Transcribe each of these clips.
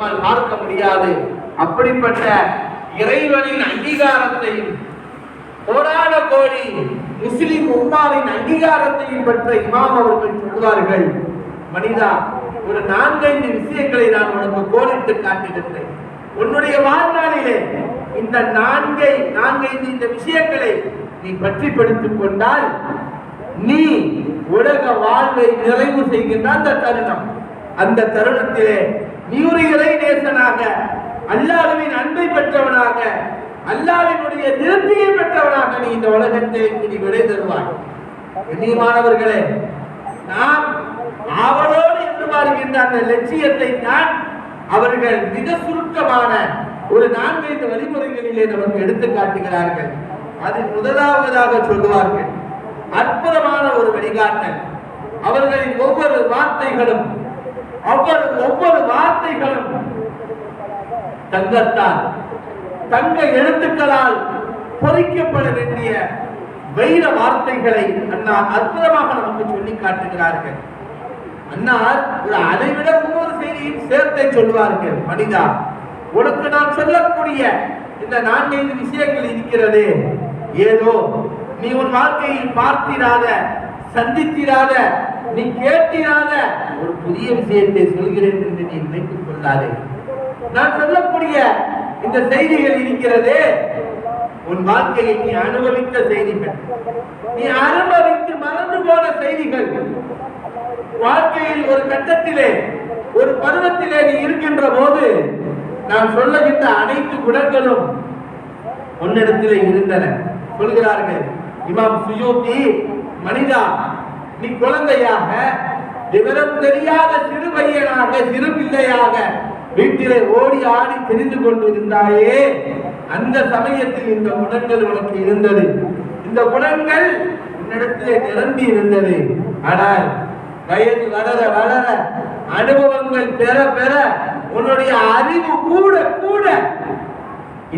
நம்மால் பார்க்க முடியாது. அப்படிப்பட்ட இறைவனின் அங்கீகாரத்தையும் கோடான கோடி முஸ்லிம் உம்மாவின் அங்கீகாரத்தையும் பெற்ற இமாம் அவர்கள் சொல்வார்கள் மனிதா ஒரு நான்கைந்து விஷயங்களை நான் உனக்கு கோடிட்டு காட்டுகின்றேன் உன்னுடைய வாழ்நாளிலே இந்த நான்கை நான்கைந்து இந்த விஷயங்களை நீ பற்றி படித்துக் கொண்டால் நீ உலக வாழ்வை நிறைவு செய்கின்ற அந்த தருணம். அந்த தருணத்திலே இறை நேசனாக அல்லாஹ்வின் அன்பை பெற்றவனாக அல்லாஹ்வினுடைய திருப்தியை பெற்றவனாக நீ இந்த உலகத்தை நீ விடை தருவாய். கண்ணியமானவர்களே நாம் அவளோடு வாழ்கின்ற அந்த லட்சியத்தை தான் அவர்கள் மிக சுருக்கமான ஒரு நான்கைந்து வழிமுறைகளிலே நமக்கு எடுத்து காட்டுகிறார்கள். அதில் முதலாவதாக சொல்லுவார்கள் அற்புதமான ஒரு வழிகாட்டல். அவர்களின் ஒவ்வொரு வார்த்தைகளும் ஒவ்வொரு ஒவ்வொரு வார்த்தைகளும் தங்கத்தால் தங்க எழுத்துக்களால் பொறிக்கப்பட வேண்டிய வைர வார்த்தைகளை அண்ணா அற்புதமாக நமக்கு சொல்லி காட்டுகிறார்கள். அன்னார் ஒரு அதைவிட இன்னொரு செய்தியும் சேர்த்தை சொல்வார்கள் மனிதா உனக்கு நான் சொல்லக்கூடிய இந்த நான்கைந்து விஷயங்கள் இருக்கிறது. ஏதோ நீ உன் வாழ்க்கையில் பார்த்திராத சந்தித்திராத நீ கேட்டிராத ஒரு புதிய விஷயத்தை சொல்கிறேன் என்று நீ நினைத்துக் கொள்ளாதே. நான் சொல்லக்கூடிய இந்த செய்திகள் இருக்கிறதே உன் வாழ்க்கையை நீ அனுபவித்த செய்திகள். நீ அனுபவித்து மறந்து போன செய்திகள். வாழ்க்கையில் ஒரு கட்டத்திலே ஒரு பருவத்திலே நீ இருக்கின்ற போது நான் சொல்லுகின்ற அனைத்து குணங்களும் உன்னிடத்திலே இருந்தன. சொல்கிறார்கள் இமாம் சுயோதி மனிதா நீ குழந்தையாக விவரம் தெரியாத சிறு பையனாக சிறு பிள்ளையாக வீட்டிலே ஓடி ஆடி தெரிந்து கொண்டிருந்தாயே. அந்த சமயத்தில் இந்த குணங்கள் உனக்கு இருந்தது. இந்த குணங்கள் உன்னிடத்திலே நிரம்பி இருந்தது. ஆனால் வயது வளர வளர அனுபவங்கள் பெற பெற உன்னுடைய அறிவு கூட கூட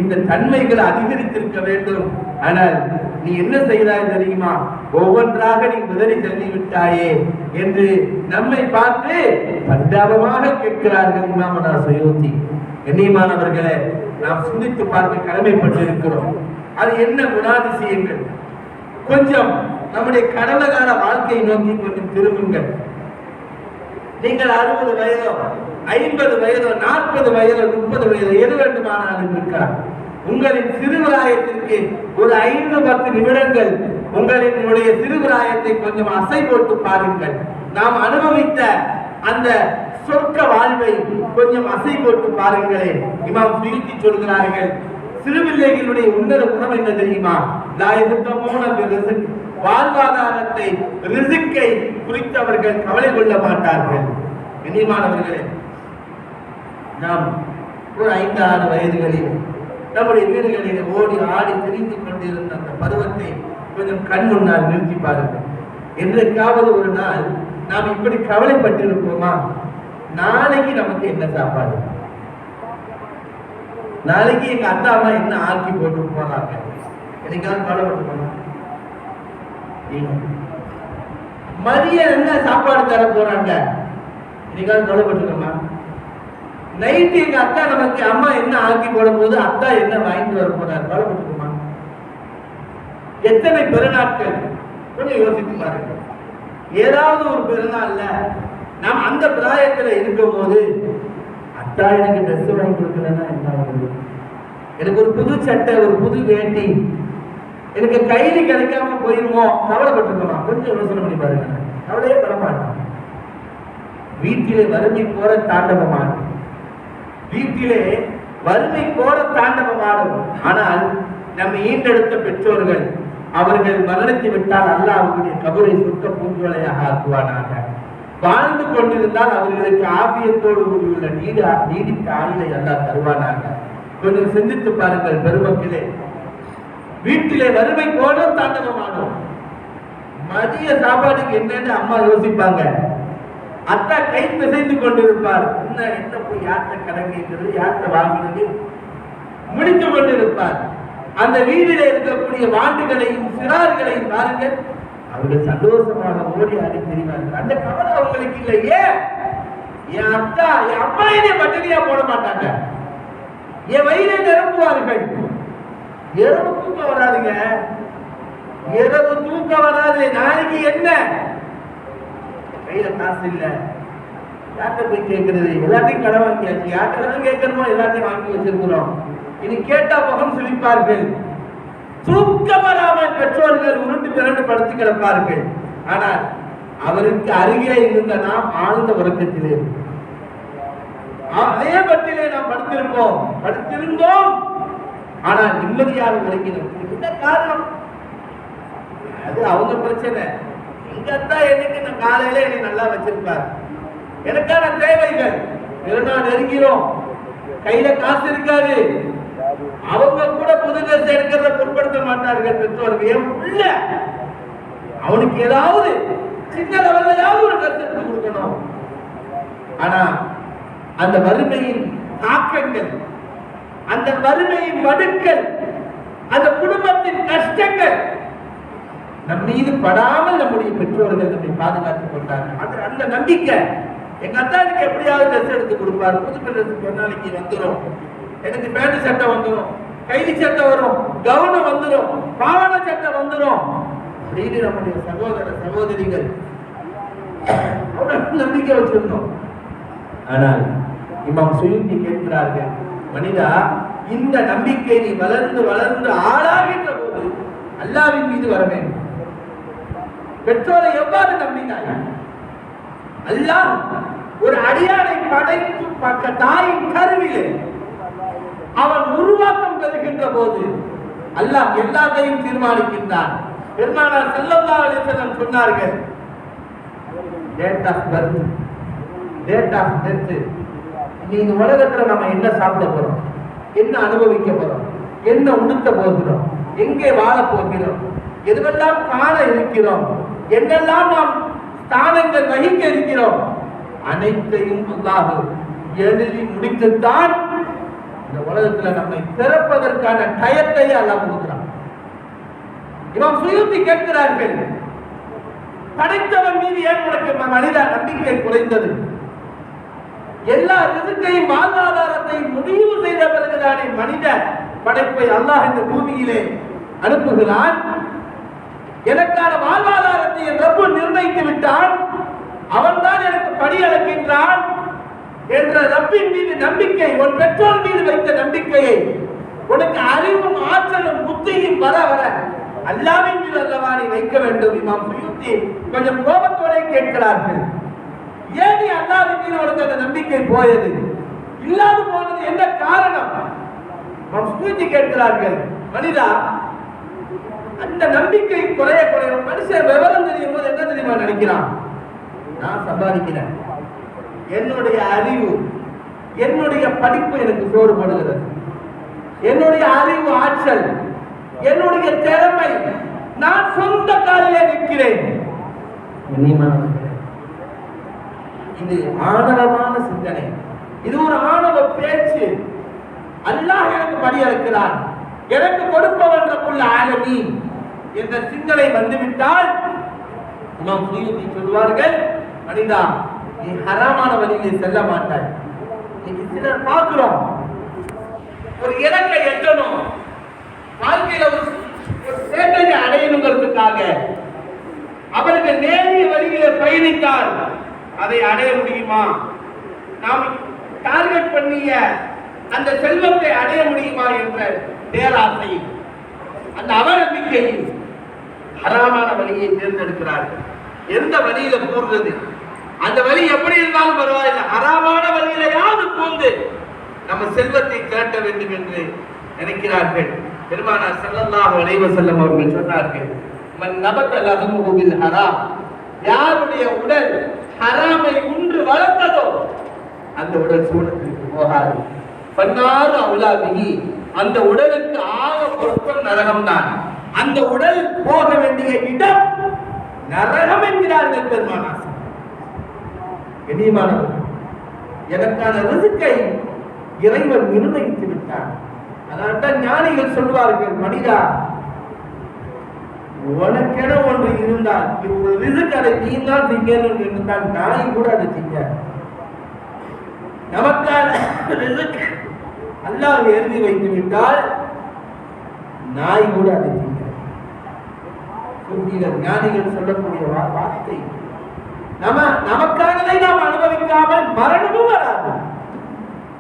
இந்த தன்மைகள் அதிகரித்திருக்க வேண்டும். ஆனால் நீ என்ன செய்தாய் தெரியுமா? ஒவ்வொன்றாக நீ முதலி தள்ளிவிட்டாயே என்று நம்மை பார்த்து பரிதாபமாக கேட்கிறார்கள் இமாமனா சுயோத்தி. கண்ணியமானவர்களை நாம் சிந்தித்து பார்க்க கடமைப்பட்டிருக்கிறோம். அது என்ன குணாதிசயங்கள் கொஞ்சம் நம்முடைய கடந்த கால வாழ்க்கையை நோக்கி கொஞ்சம் திரும்புங்கள். நீங்கள் அறுபது வயதோ ஐம்பது வயதோ நாற்பது வயதோ முப்பது வயதோ எது வேண்டுமானாலும் இருக்கலாம். உங்களின் சிறுவிராயத்திற்கு ஒரு ஐந்து பத்து நிமிடங்கள் உங்களினுடைய சிறுவிராயத்தை கொஞ்சம் அசை போட்டு பாருங்கள். நாம் அனுபவித்த அந்த சொர்க்க வாழ்வை கொஞ்சம் அசை போட்டு பாருங்களேன். இமாம் சுருக்கி சொல்கிறார்கள் சிறுபிள்ளைகளுடைய உன்னத குணம் என்ன தெரியுமா? லாயசுத்தமோன ரிசுக் வாழ்வாதாரத்தை ரிசுக்கை குறித்தவர்கள் கவலை கொள்ள மாட்டார்கள். கண்ணியமானவர்களே நாம் ஒரு ஐந்து ஆறு வயதுகளில் நம்முடைய வீடுகளில் ஓடி ஆடி திரிந்து கொண்டிருந்த அந்த பருவத்தை கொஞ்சம் கண் முன்னால் நிறுத்தி பாருங்கள். என்றைக்காவது ஒரு நாள் நாம் இப்படி கவலைப்பட்டிருப்போமா? நாளைக்கு நமக்கு என்ன சாப்பாடு? நாளைக்கு எங்க அத்தா அம்மா என்ன ஆக்கி போட்டு போனாங்க? என்னைக்காவது கவலைப்பட்டு போனா மதியம் என்ன சாப்பாடு தர போறாங்க? இன்னைக்காவது கவலைப்பட்டுருக்கோமா? நைட்டு எங்க அத்தா நமக்கு அம்மா என்ன ஆக்கி போடும் போது அத்தா என்ன வாங்கிட்டு வர போறாரு? கவலைப்பட்டு எத்தனை பெருநாட்கள்? கொஞ்சம் யோசித்து பாருங்க ஏதாவது ஒரு பெருநாள்ல நாம் அந்த பிராயத்துல இருக்கும் போது அத்தா எனக்கு ட்ரெஸ் வாங்கி கொடுக்கலன்னா என்ன ஆகுது? எனக்கு ஒரு புது சட்டை ஒரு புது வேட்டி எனக்கு கையில கிடைக்காம போயிருமோ? கவலைப்பட்டிருக்கோமா? கொஞ்சம் யோசனை பண்ணி பாருங்க கவலையே பட மாட்டோம். வீட்டிலே வறுமை போற தாண்டவமாகும் வீட்டிலே வறுமை போற தாண்டவமாடும் ஆனால் நம்ம ஈண்டெடுத்த பெற்றோர்கள் அவர்கள் மரணித்து விட்டால் அல்லாஹ் அவர்களுடைய கபரை சுத்த பூஞ்சோலையாக ஆக்குவானாக. வாழ்ந்து கொண்டிருந்தால் அவர்களுக்கு ஆபியத்தோடு கூடியுள்ள நீடு நீடித்த ஆயுளை அல்லாஹ் தருவானாக. கொஞ்சம் சிந்தித்து பாருங்கள் பெருமக்களே. வீட்டிலே வறுமை கோர தாண்டவமானோம். மதிய சாப்பாடுக்கு என்னன்னு அம்மா யோசிப்பாங்க. அத்தா கை பிசைந்து கொண்டிருப்பார். என்ன என்ன போய் யார்கிட்ட கடன் கேட்கிறது? யார்கிட்ட வாங்கினது முடித்து கொண்டிருப்பார். அந்த வீட்டிலே இருக்கக்கூடிய வாண்டுகளையும் சிறார்களையும் பாருங்கள் அவர்கள் சந்தோஷமாக ஓடி ஆடி தெரிவார்கள். அந்த கவலை அவங்களுக்கு இல்லை. ஏன்? என் அத்தா என் அம்மா என்னை பட்டினியா போட மாட்டாங்க. என் வயிறை நிரம்புவார்கள் இரவு தூக்கம் வராதுங்க. இரவு தூக்கம் வராது. நாளைக்கு என்ன? கையில காசு இல்லை. யார்கிட்ட போய் கேட்கறது? எல்லாத்தையும் கடன் வாங்கியாச்சு. யார்கிட்ட கேட்கணுமோ? எல்லாத்தையும் வாங்கி வச்சிருக்கிறோம். இது கேட்ட முகம் சிரிப்பார்கள். தூக்கம் வராமல் பெற்றோர்கள் உருண்டு பிறண்டு படுத்து கிடப்பார்கள். ஆனால் அவருக்கு அருகிலே இருந்த நாம் ஆழ்ந்த உறக்கத்திலே. அதே பட்டிலே நாம் படுத்திருப்போம். படுத்திருந்தோம். ஆனால் நிம்மதியாக உறங்கினோம். என்ன காரணம்? அது அவங்க பிரச்சனை. எங்க அத்தா என்னைக்கு நான் காலையில என்னை நல்லா வச்சிருப்பார். எனக்கான தேவைகள். பெருநாள் நெருங்கிறோம் கையில காசு இருக்காது. அவங்க கூட புது ட்ரெஸ் எடுக்கிறத பொருட்படுத்த மாட்டார்கள் பெற்றோர்கள். என் அவனுக்கு ஏதாவது சின்ன லெவல்லையாவது ஒரு ட்ரெஸ் எடுத்து கொடுக்கணும். ஆனா அந்த வறுமையின் தாக்கங்கள் அந்த வறுமையின் வடுக்கள் அந்த குடும்பத்தின் கஷ்டங்கள் நம் மீது படாமல் நம்முடைய பெற்றோர்கள் நம்மை பாதுகாத்துக் கொண்டார்கள். அது அந்த நம்பிக்கை. எங்க அத்தாயுக்கு எப்படியாவது ட்ரெஸ் எடுத்து கொடுப்பாரு. புது ட்ரெஸ் ஒரு நாளைக்கு வந்துடும் எனக்கு பேண்ட் சட்டை வந்துடும் கைதி சட்டை வரும் கவனம் வந்துடும் பாவாடை சட்டை வந்துடும் அப்படின்னு நம்முடைய சகோதர சகோதரிகள் நம்பிக்கை வச்சிருந்தோம். ஆனால் இமாம் சுயுத்தி கேட்கிறார்கள் மனிதா இந்த நம்பிக்கை நீ வளர்ந்து வளர்ந்து ஆளாகின்ற போது அல்லாவின் மீது வர வேண்டும். பெற்றோரை எவ்வாறு நம்பினாய்? அல்லாஹ் ஒரு அடியானை படைத்து பக்க தாயின் கருவிலே அவன் உருவாக்கம் பெறுகின்ற போது அல்லாஹ் எல்லாத்தையும் தீர்மானிக்கின்றான். பெருமானார் ஸல்லல்லாஹு அலைஹி சொன்னார்கள் date of birth date of death நீ இந்த உலகத்துல நம்ம என்ன சாப்பிட போறோம்? என்ன அனுபவிக்க போறோம்? என்ன உடுத்த போகிறோம்? எங்கே வாழ போகிறோம்? எதுவெல்லாம் காண இருக்கிறோம்? என்னெல்லாம் நாம் ஸ்தானங்கள் வகிக்க இருக்கிறோம்? அனைத்தையும் அல்லாஹ் எழுதி முடித்துத்தான் இந்த உலகத்துல நம்மை பிறப்பதற்கான டயத்தை அல்லாஹ் கொடுக்கிறான். இவன் சுயத்தி கேட்கிறார்கள் படைத்தவன் மீது ஏன் உனக்கு மனித நம்பிக்கை குறைந்தது? எல்லா ரிசுக்கையும் வாழ்வாதாரத்தையும் முடிவு செய்த பிறகுதானே மனித படைப்பை அல்லாஹ் இந்த பூமியிலே அனுப்புகிறான். எனக்கான வாழ்வாதாரத்தை என் ரப்பு நிர்ணயித்து விட்டான். அவன்தான் எனக்கு படி அளக்கின்றான் என்ற ரப்பின் மீது நம்பிக்கை உன் பெற்றோர் மீது வைத்த நம்பிக்கையை உனக்கு அறிவும் ஆற்றலும் புத்தியும் வர வர அல்லாவின் மீது அல்லவா நீ வைக்க வேண்டும் இமாம் சுயுத்தி கொஞ்சம் கோபத்தோட கேட்கிறார்கள். ஏன் நீ அல்லாவின் மீது உனக்கு அந்த நம்பிக்கை போயது? இல்லாது போனது என்ன காரணம்? சுயுத்தி கேட்கிறார்கள் மனிதா அந்த நம்பிக்கை குறைய குறைய மனுஷன் விவரம் தெரியும் போது என்ன தெரியுமா நினைக்கிறான்? நான் சம்பாதிக்கிறேன். என்னுடைய அறிவு என்னுடைய படிப்பு எனக்கு சோறுபடுகிறது என்னுடைய அறிவு ஆற்றல் என்னுடைய திறமை நான் சொந்த காலிலே நிற்கிறேன். இது ஆணவமான சிந்தனை. இது ஒரு ஆணவ பேச்சு. அல்லாஹ் எனக்கு படி எனக்கு கொடுப்பவன் ரப்புல் ஆலமீ என்ற சிந்தனை வந்துவிட்டால் இமாம் சுயூதி சொல்வார்கள் மனிதா நீ ஹராமான வழியிலே செல்ல மாட்டாய். இன்னைக்கு சிலர் பார்க்கிறோம். ஒரு இலக்கை எட்டணும். வாழ்க்கையில ஒரு சேட்டையை அடையணுங்கிறதுக்காக அவருக்கு நேரிய வழியில பயணித்தால் அதை அடைய முடியுமா? நாம் டார்கெட் பண்ணிய அந்த செல்வத்தை அடைய முடியுமா என்ற பேராசை அந்த அவநம்பிக்கையில் ஹராமான வழியை தேர்ந்தெடுக்கிறார்கள். எந்த வழியில போடுறது அந்த வழி எப்படி இருந்தாலும் பரவாயில்லை. ஹராமான வழியிலையாவது போந்து நம்ம செல்வத்தை திரட்ட வேண்டும் என்று நினைக்கிறார்கள். பெருமானார் ஸல்லல்லாஹு அலைஹி வஸல்லம் அவர்கள் சொன்னார்கள் மன் நபத லஹமுஹு ஹராம். யாருடைய உடல் ஹராமை உண்டு வளர்த்ததோ அந்த உடல் சூழத்திற்கு போகாது. பன்னாறு அவுலாபிகி அந்த உடலுக்கு ஆக பொருட்கள் நரகம்தான். அந்த உடல் போக வேண்டிய இடம் நரகம் என்கிறார்கள் பெருமானார். கண்ணியமானவர்கள் எனக்கான ரிசுக்கை இறைவன் நிர்ணயித்து விட்டான். அதனால்தான் ஞானிகள் சொல்வார்கள் மனிதா உனக்கென ஒன்று இருந்தால் ஒரு ரிசுக்கு அதை நீ தான் திங்கணும் என்றால் நாய் கூட அதை திங்க நமக்கான ரிஸ்க் அல்லாஹ் எழுதி வைத்து விட்டால் நாய் கூட அதை திங்கிறது. ஞானிகள் சொல்லக்கூடிய வார்த்தை நம்ம நமக்கானதை நாம் அனுபவிக்காமல் மரணமும் வராது.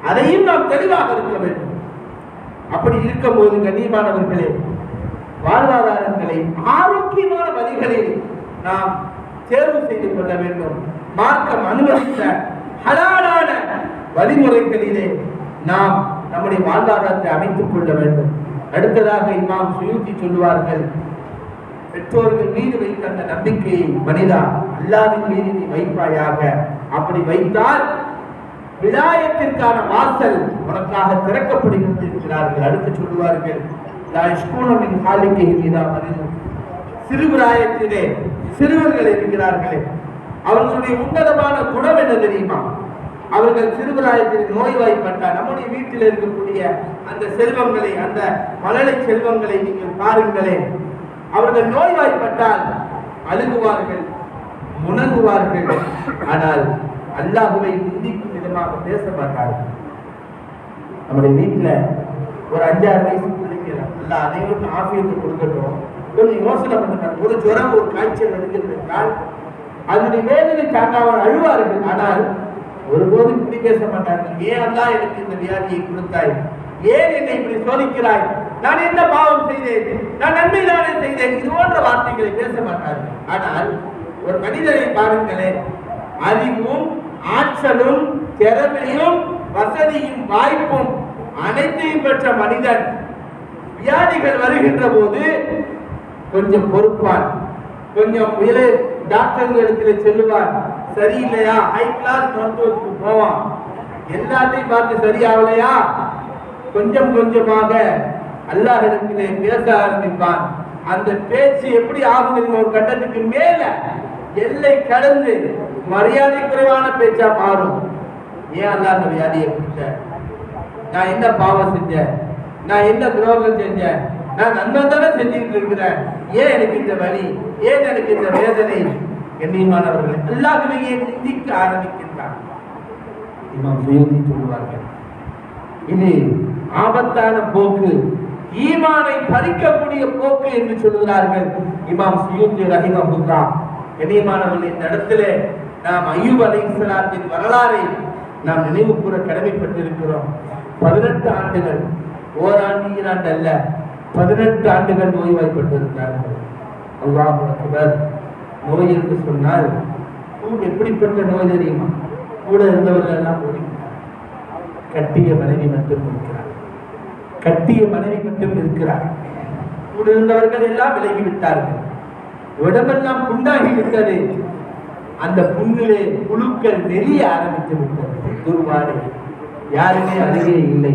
அதையும் நாம் தெளிவாக இருக்க வேண்டும். அப்படி இருக்கும்போது கண்ணியமானவர்களே வாழ்வாதாரங்களை ஆரோக்கியமான வழிகளில் நாம் தேர்வு செய்து கொள்ள வேண்டும். மார்க்கம் அனுமதித்த ஹலாலான வழிமுறைகளிலே நாம் நம்முடைய வாழ்வாதாரத்தை அமைத்துக் கொள்ள வேண்டும். அடுத்ததாக இமாம் சுயூத்தி சொல்லுவார்கள் பெற்றோர்கள் மீது வைத்த அந்த நம்பிக்கையை மனிதா அல்லாவின் மீது நீ வைப்பாயாக. அப்படி வைத்தால் விலாயத்திற்கான வாசல் உனக்காக திறக்கப்படுகிறது என்கிறார்கள். அடுத்து சொல்லுவார்கள் லா யஷ்கூன மின் ஹாலிகைஹி இதா மரிது. சிறுபிராயத்திலே சிறுவர்கள் இருக்கிறார்களே அவர்களுடைய உன்னதமான குணம் என்ன தெரியுமா? அவர்கள் சிறுபிராயத்தில் நோய்வாய்ப்பட்டால் நம்முடைய வீட்டில் இருக்கக்கூடிய அந்த செல்வங்களை அந்த மழலை செல்வங்களை நீங்கள் பாருங்களேன். அவர்கள் நோய்வாய்ப்பட்டால் அழுகுவார்கள் முணங்குவார்கள் ஆனால் அல்லாஹுவை நிந்திக்கும் விதமாக பேச மாட்டார்கள். நம்முடைய வீட்டுல ஒரு அஞ்சாறு வயசு பிள்ளைங்க அல்ல அனைவருக்கும் ஆபியத்தை கொடுக்கட்டும். கொஞ்சம் யோசனை பண்ணுங்க. ஒரு ஜுரம் ஒரு காய்ச்சல் வருகிறது அதனுடைய வேதனை அவர் அழுவார்கள். ஆனால் ஒருபோதும் இப்படி பேச மாட்டார்கள். ஏன் அல்லாஹ் எனக்கு இந்த வியாதியை கொடுத்தாய்? ஏன் என்னை இப்படி சோதிக்கிறாய்? நான் என்ன பாவம் செய்தேன்? நான் நன்மை தானே செய்தேன்? இது போன்ற வார்த்தைகளை பேச மாட்டார்கள் ஆனால் ஒரு மனிதனை பாருங்களேன். அறிவும் ஆற்றலும் திறமையும் வசதியும் வாய்ப்பும் அனைத்தையும் பெற்ற மனிதன் வியாதிகள் வருகின்ற போது கொஞ்சம் பொறுப்பான். கொஞ்சம் இளை டாக்டர்களிடத்துல செல்லுவான். சரியில்லையா? ஹை கிளாஸ் மருத்துவத்துக்கு போவான். எல்லாத்தையும் பார்த்து சரியாகலையா? கொஞ்சம் கொஞ்சமாக அல்லாஹிடத்திலே பேச ஆரம்பிப்பான். அந்த பேச்சு எப்படி ஆகும் ஒரு கட்டத்துக்கு மேல எல்லை கடந்து மரியாதை குறைவான பேச்சா மாறும். ஏன் அல்லாஹ் அந்த வியாதியை பிடிச்ச நான் என்ன பாவம் செஞ்சேன்? நான் என்ன துரோகம் செஞ்சேன்? நான் நன்மை தானே செஞ்சுட்டு இருக்கிறேன். ஏன் எனக்கு இந்த வழி ஏன் எனக்கு இந்த வேதனை? கண்ணியமானவர்கள் அல்லாஹ்வையே சிந்திக்க ஆரம்பிக்கின்றான். இமாம் சொல்லுவார்கள் இது ஆபத்தான போக்கு ஈமானை பறிக்கக்கூடிய போக்கு என்று சொல்கிறார்கள் இமாம் சுயூத்தி ரஹிமஹுல்லா. கண்ணியமானவர்கள் இந்த இடத்துல நாம் ஐயூப் அலைஹிஸ்ஸலாத்தின் வரலாறை நாம் நினைவு கூற கடமைப்பட்டிருக்கிறோம். பதினெட்டு ஆண்டுகள் ஓராண்டு ஈராண்டு அல்ல பதினெட்டு ஆண்டுகள் நோய்வாய்ப்பட்டிருந்தார்கள். அல்லாஹர் நோய் என்று சொன்னால் ஊ- எப்படிப்பட்ட நோய் தெரியுமா? கூட இருந்தவர்கள் எல்லாம் கட்டிய மனைவி மட்டும் இருக்கிறார்கள் கட்டிய மனைவி மட்டும் இருக்கிறார். கூட இருந்தவர்கள் எல்லாம் விலகி விட்டார்கள் உடம்பெல்லாம் புண்ணாகி விட்டது அந்த புண்ணிலே புழுக்கள் நெறிய ஆரம்பித்து விட்டது. துர்வாடை யாருமே அருகே இல்லை.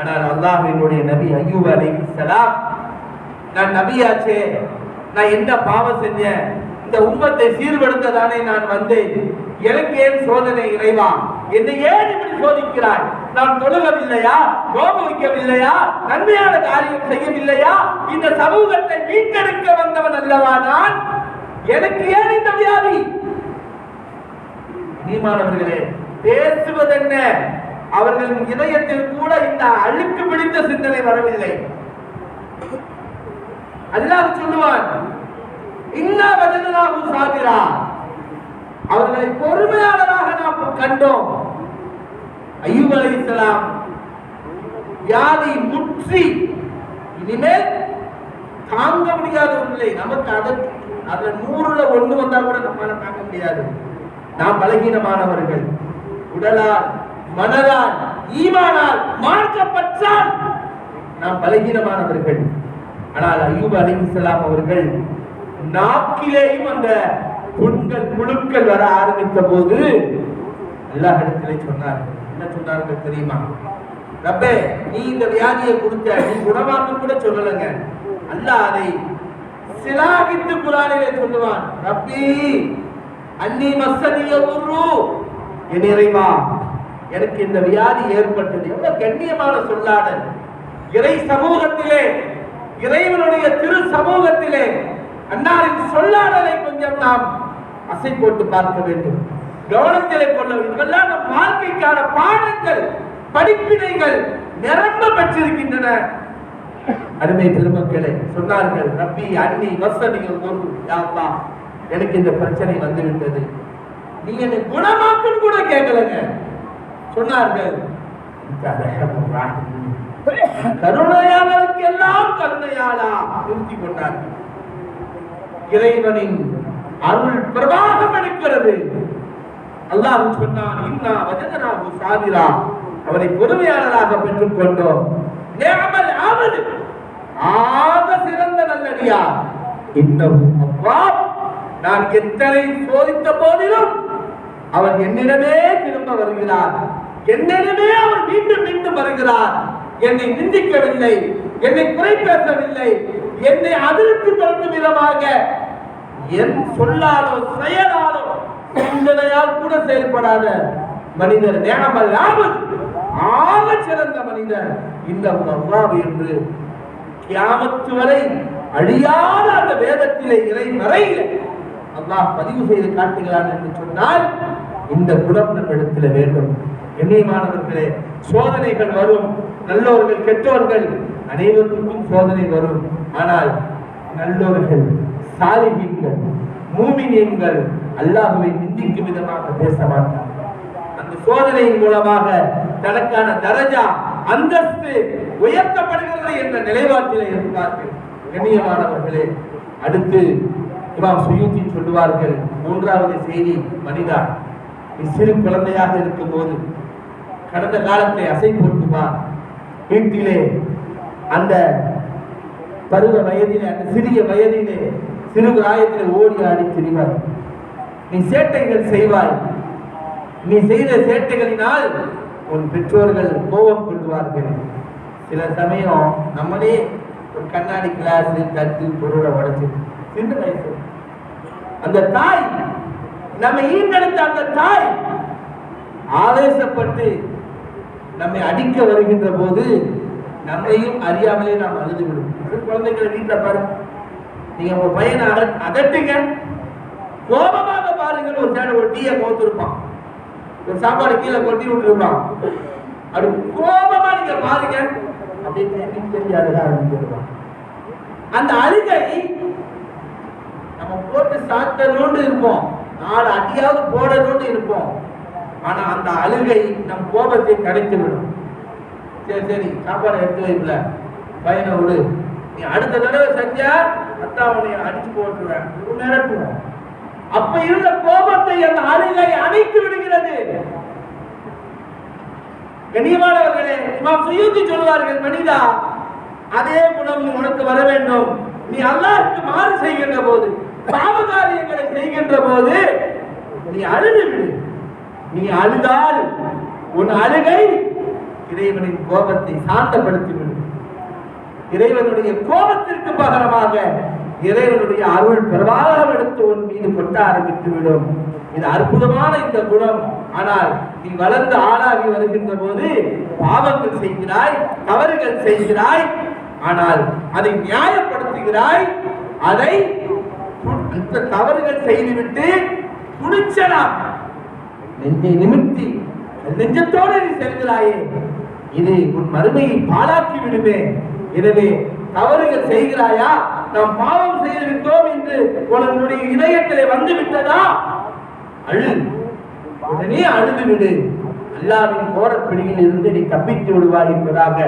ஆனால் அல்லாஹ்வினுடைய நபி ஐயூப் அலை சலாம் நான் நபியாச்சே நான் என்ன பாவம் செஞ்சேன்? இந்த உம்மத்தை சீர்படுத்ததானே நான் வந்தேன்? எனக்கு ஏன் சோதனை இறைவா? என்னை ஏன் இப்படி சோதிக்கிறாய்? நான் தொழுகவில்லையா நோம்பு வைக்கவில்லையா நன்மையான காரியம் செய்யவில்லையா? இந்த சமூகத்தை மீட்டெடுக்க வந்தவன் அல்லவா நான்? எனக்கு ஏன் இந்த வியாதி? நீமானவர்களே பேசுவதென்ன? அவர்களின் இதயத்தில் கூட இந்த அழுக்கு பிடித்த சிந்தனை வரவில்லை. அல்லாஹ் சொல்லுவான் இன்னா வஜதனாஹு சாதிரா அவர்களை பொறுமையாளராக நாம் கண்டோம். ஐயூப் அலைஹிஸ்ஸலாம் வியாதி முற்றி இனிமேல் தாங்க முடியாத ஒரு நிலை நமக்கு அதற்கு அதுல நூறுல ஒண்ணு வந்தா கூட நம்மால தாங்க முடியாது. நாம் பலகீனமானவர்கள். உடலால் மனதால் ஈமானால் மார்க்கப்பட்டால் நாம் பலகீனமானவர்கள். ஆனால் ஐயூப் அலைஹிஸ்ஸலாம் அவர்கள் நாக்கிலேயும் அந்த புண்கள் புழுக்கள் வர ஆரம்பித்த போது எல்லா இடத்திலே சொன்னார்கள். என்ன சொன்னார்கள் தெரியுமா? ரப்பே நீ இந்த வியாதியை கொடுத்த நீ குணமாக்க கூட சொல்லலைங்க. அல்ல அதை சிலாகித்து குரானிலே சொல்லுவான். ரப்பி அன்னி மசதிய உரு என் இறைவா எனக்கு இந்த வியாதி ஏற்பட்டது. எவ்வளவு கண்ணியமான சொல்லாடல். இறை சமூகத்திலே இறைவனுடைய திரு சமூகத்திலே அன்னாரின் சொல்லாடலை கொஞ்சம் நாம் அசை போட்டு பார்க்க வேண்டும். கவனத்திலே கொள்ள வேண்டும். இதெல்லாம் நம் வாழ்க்கைக்கான பாடங்கள் படிப்பினைகள் நிரம்ப பெற்றிருக்கின்றன. அருமை திருமக்களை சொன்னார்கள் ரப்பி அண்ணி வசதிகள் ஒரு யாப்பா எனக்கு இந்த பிரச்சனை வந்துவிட்டது. நீ என்னை குணமாக்கும் கூட கேட்கலங்க. சொன்னார்கள் கருணையாளருக்கு எல்லாம் கருணையாளா? நிறுத்தி கொண்டார்கள். இறைவனின் அருள் பிரவாகம் எடுக்கிறது. அல்லாஹ் சொன்னான் இன்னா வஜதனாஹு சாதிரா அவரை பொறுமையாளராக பெற்றுக் கொண்டோம். நிஅமல் அமது ஆக சிறந்த நல்லடியார். இன்னும் அப்பா நான் எத்தனை சோதித்த போதிலும் அவர் என்னிடமே திரும்ப வருகிறார். என்னிடமே அவர் மீண்டும் மீண்டும் வருகிறார். என்னை நிந்திக்கவில்லை என்னை குறை பேசவில்லை என்னை அதிருப்திப்படுத்தும் விதமாக என் சொல்லாலோ செயலாலோ சிந்தனையால் கூட செயல்படாத மனிதர் நேரமல்லாமல் ஆக சிறந்த மனிதர் இந்த அல்லாஹ் என்று கியாமத்து வரை அழியாத அந்த வேதத்திலே இறை மறையில அல்லாஹ் பதிவு செய்து காட்டுகிறான் என்று சொன்னால் இந்த குணம் நம்மிடத்துல வேண்டும். எண்ணியமானவர்களே சோதனைகள் வரும். நல்லோர்கள் கெட்டோர்கள் அனைவருக்கும் சோதனை வரும். ஆனால் நல்லோர்கள் சாலிகீன்கள் மூமினியங்கள் அல்லாஹுவை நிந்திக்கும் விதமாக பேச மாட்டார்கள் அந்த சோதனையின் மூலமாக தனக்கான தரஜா அந்தஸ்து உயர்த்தப்படுகிறது என்ற நிலைப்பாட்டிலே இருந்தார்கள். கண்ணியமானவர்களே அடுத்து இமாம் சுயூத்தி சொல்லுவார்கள் மூன்றாவது செய்தி மனிதா. நீ சிறு குழந்தையாக இருக்கும்போது கடந்த காலத்தை அசை போட்டுமா வீட்டிலே அந்த பருவ வயதிலே அந்த சிறிய வயதிலே சிறு பிராயத்தில் ஓடி ஆடி திரிவாய் நீ சேட்டைகள் செய்வாய். நீ செய்த சேட்டைகளினால் உன் பெற்றோர்கள் கோபம் கொள்வார்கள். சில சமயம் நம்மளே ஒரு கண்ணாடி கிளாஸ் தட்டு பொருளை உடைச்சு சின்ன வயசு அந்த தாய் நம்ம ஈண்டெடுத்த அந்த தாய் ஆவேசப்பட்டு நம்மை அடிக்க வருகின்ற போது நம்மையும் அறியாமலே நாம் அழுது விடும் குழந்தைகளை வீட்டில் பாருங்க. நீங்க உங்க பையனை அக- அகட்டுங்க. கோபமாக பாருங்கள். ஒரு சேனை ஒரு டீயை கோத்துருப்பான் ஒரு சாப்பாடு கீழே கொட்டி விட்டுருப்பான். அப்படி கோபமா நீங்க பாருங்க அப்படின்னு தேங்கி அழுக ஆரம்பிச்சிருப்பான் அந்த அழுகை நம்ம போட்டு சாத்தணும்னு இருப்போம். நாலு அடியாவது போடணும்னு இருப்போம். ஆனா அந்த அழுகை நம் கோபத்தை கடைத்து விடும் சரி சரி. சாப்பாடு எடுத்து வைக்கல பையனை விடு. நீ அடுத்த தடவை செஞ்சா அத்தா அடிச்சு போட்டுருவேன் மிரட்டுவேன் அப்ப இருந்த கோபத்தை அந்த அழுகை அணைத்து விடுகிறது. கண்ணியமானவர்களே இமாம் சுயூத்தி சொல்வார்கள் மனிதா அதே குணம் உனக்கு வர வேண்டும். நீ அல்லாஹ்வுக்கு மாறு செய்கின்ற போது பாவ காரியங்களை செய்கின்ற போது நீ அழுது விடு. நீ அழுதால் உன் அழுகை இறைவனின் கோபத்தை சாந்தப்படுத்தி விடும். இறைவனுடைய கோபத்திற்கு பகரமாக இறைவனுடைய அருள் பிரபாகம் எடுத்து உன் மீது கொட்ட ஆரம்பித்து விடும். இது அற்புதமான இந்த குணம். ஆனால் நீ வளர்ந்து ஆளாகி வருகின்ற போது பாவங்கள் செய்கிறாய் தவறுகள் செய்கிறாய் ஆனால் அதை நியாயப்படுத்துகிறாய் அதை அந்த தவறுகள் செய்துவிட்டு துணிச்சலாம் நெஞ்சை நிமித்தி நெஞ்சத்தோடு நீ செல்கிறாயே. இது உன் மறுமையை பாழாக்கி விடுமே. எனவே தவறுகள் செய்கிறாயா? நாம் பாவம் செய்து விட்டோம் என்று உன்னுடைய இதயத்திலே வந்து விட்டதா அழு. உடனே அழுது விடு அல்லாவின் கோரப்பிடியில் இருந்து நீ தப்பித்து விடுவாய் என்பதாக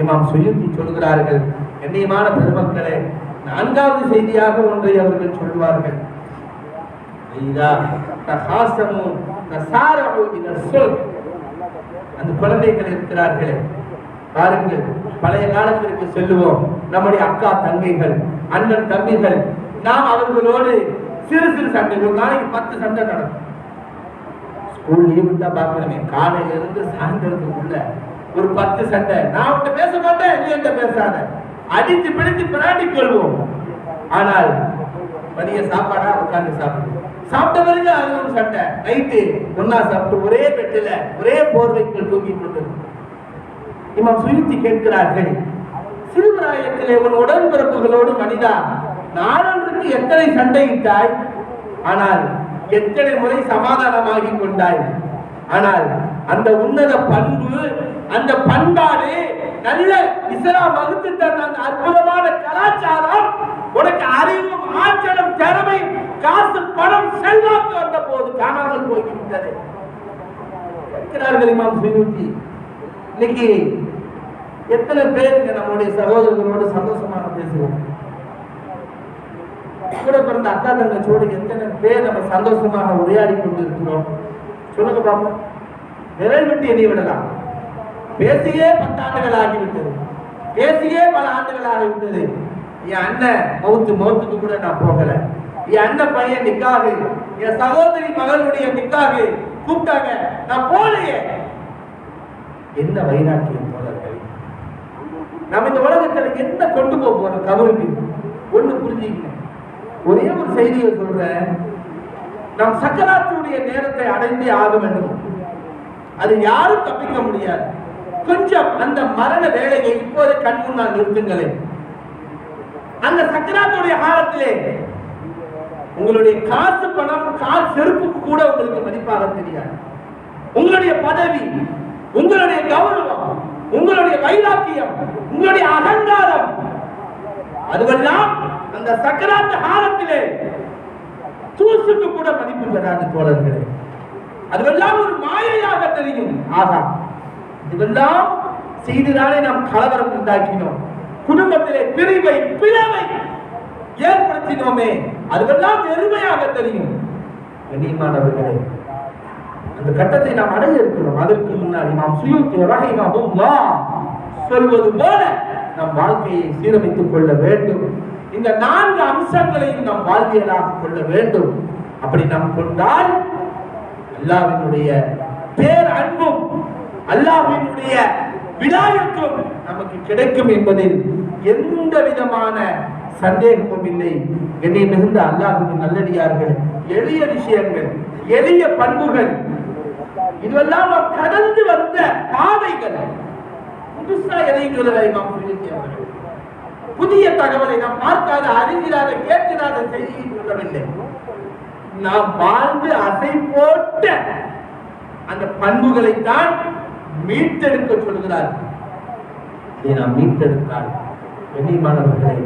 இமாம் சுயுத்தி சொல்கிறார்கள். கண்ணியமான பெருமக்களே நான்காவது செய்தியாக ஒன்றை அவர்கள் சொல்வார்கள். சொல் அந்த குழந்தைகள் இருக்கிறார்களே பாருங்கள் பழைய காலத்திற்கு செல்லுவோம். நம்முடைய அக்கா தங்கைகள் அண்ணன் தம்பிகள் நாம் அவர்களோடு சிறு சிறு சண்டை ஒரு நாளைக்கு பத்து சண்டை நடக்கும். ஸ்கூல் லீவு தான் பார்க்கணுமே. காலையில இருந்து சாயந்தரத்துக்குள்ள ஒரு பத்து சண்டை. நான் உன்கிட்ட பேச மாட்டேன் நீ என்கிட்ட பேசாத. அடித்து பிடித்து பிராட்டி கொள்வோம். ஆனால் மதிய சாப்பாடா? உட்கார்ந்து சாப்பிடுவோம். சாப்பிட்ட பிறகு அது ஒரு சண்டை. நைட்டு ஒன்னா சாப்பிட்டு ஒரே பெட்டில ஒரே போர்வைக்குள் தூங்கி கொண்டு இமாம் சுயுத்தி கேட்கிறார்கள் சிறுபிராயத்திலே உன் உடன்பிறப்புகளோடு மனிதா நாளன்றுக்கு எத்தனை சண்டையிட்டாய்? ஆனால் எத்தனை முறை சமாதானமாகி கொண்டாய்? ஆனால் அந்த உன்னத பண்பு அந்த பண்பாடு நல்ல இஸ்லாம் வகுத்து தந்த அந்த அற்புதமான கலாச்சாரம் உனக்கு அறிவும் ஆச்சரம் திறமை காசு பணம் செல்வாக்கு வந்த போது காணாமல் போய்விட்டது. இருக்கிறார்கள் இமாம் சுயூத்தி. இன்னைக்கு எத்தனை பேருங்க நம்முடைய சகோதரர்களோடு சந்தோஷமாக பேசுவோம்? கூட பிறந்த அக்கா தங்கச்சோடு எத்தனை பேர் நம்ம சந்தோஷமாக உரையாடி கொண்டிருக்கிறோம்? சொல்லுங்க பாப்போம் விரல் விட்டு எண்ணி விடலாம். பேசியே பத்தாண்டுகள் ஆகிவிட்டது. பேசியே பல ஆண்டுகள் ஆகிவிட்டது. என் அண்ணன் மௌத்து மௌத்துக்கு கூட நான் போகல. என் அண்ணன் பையன் நிக்காது. என் சகோதரி மகளுடைய நிக்காகு கூப்பிட்டாங்க நான் போலையே என்ன வைராக்கியம்? நம்ம இந்த உலகத்துல என்ன கொண்டு போக போறோம்? கவருக்கு ஒண்ணு புரிஞ்சுக்கணும் ஒரே ஒரு செய்தியை சொல்றேன். நம் சக்கராத்துடைய நேரத்தை அடைந்தே ஆக வேண்டும். அது யாரும் தப்பிக்க முடியாது. கொஞ்சம் அந்த மரண வேலையை இப்போது கண் முன்னால் நிறுத்துங்களேன். அந்த சக்கராத்துடைய காலத்திலே உங்களுடைய காசு பணம் கால் செருப்புக்கு கூட உங்களுக்கு மதிப்பாக தெரியாது. உங்களுடைய பதவி உங்களுடைய கௌரவம் உங்களுடைய வைராக்கியம் உங்களுடைய அகங்காரம் அதுவெல்லாம் அந்த சக்கராத்து காலத்திலே தூசுக்கு கூட மதிப்பு பெறாது தோழர்களே. அதுவெல்லாம் ஒரு மாயையாக தெரியும். ஆகா இதுவெல்லாம் செய்துதானே நாம் கலவரம் உண்டாக்கினோம். குடும்பத்திலே பிரிவை பிளவை ஏற்படுத்தினோமே. அதுவெல்லாம் வெறுமையாக தெரியும். கண்ணியமானவர்களே அந்த கட்டத்தை நாம் அடைய இருக்கிறோம். அதற்கு முன்னாடி நாம் சுயூத்தி ரஹிமஹுல்லா சொல்வது போல நம் வாழ்க்கையை சீரமைத்துக் கொள்ள வேண்டும். இந்த நான்கு அம்சங்களையும் நம் வாழ்வியலாக கொள்ள வேண்டும். அப்படி நாம் கொண்டால் அல்லாவினுடைய பேர் அன்பும் அல்லாவினுடைய விடாயத்தும் நமக்கு கிடைக்கும் என்பதில் எந்த விதமான சந்தேகமும் இல்லை. என்னை மிகுந்த அல்லாஹுக்கு நல்லடியார்கள் எளிய விஷயங்கள் எளிய பண்புகள் இதுவெல்லாம் நாம் கடந்து வந்த பாதைகளை புதுசா எதையும் சொல்லலை நாம் சுயூத்தி புதிய தகவலை நாம் பார்க்காத அறிஞராத கேட்கிறாத செய்தியை சொல்லவில்லை. நாம் வாழ்ந்து அசை போட்ட அந்த பண்புகளை தான் மீட்டெடுக்க சொல்கிறார். இதை நாம் மீட்டெடுத்தால் கண்ணியமானவர்களை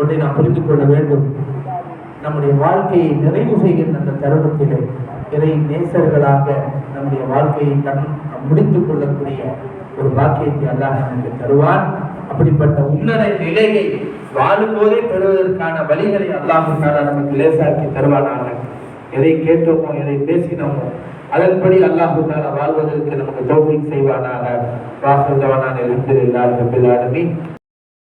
ஒன்றை நாம் புரிந்து கொள்ள வேண்டும். நம்முடைய வாழ்க்கையை நிறைவு செய்கின்ற அந்த தருணத்திலே இறை நேசர்களாக நம்முடைய வாழ்க்கையை தன் முடித்துக் கொள்ளக்கூடிய ஒரு பாக்கியத்தை அல்லாஹ் நமக்கு தருவான். அப்படிப்பட்ட உன்னத நிலையை வாழும்போதே பெறுவதற்கான வழிகளை அல்லாஹ் நமக்கு லேசாக்கி தருவானாங்க எதை கேட்டோமோ எதை பேசினோமோ அதன்படி அல்லாஹு தாலா வாழ்வதற்கு நமக்கு தோல்வி செய்வானாக. வாசல் தவனான எழுந்திருந்தார்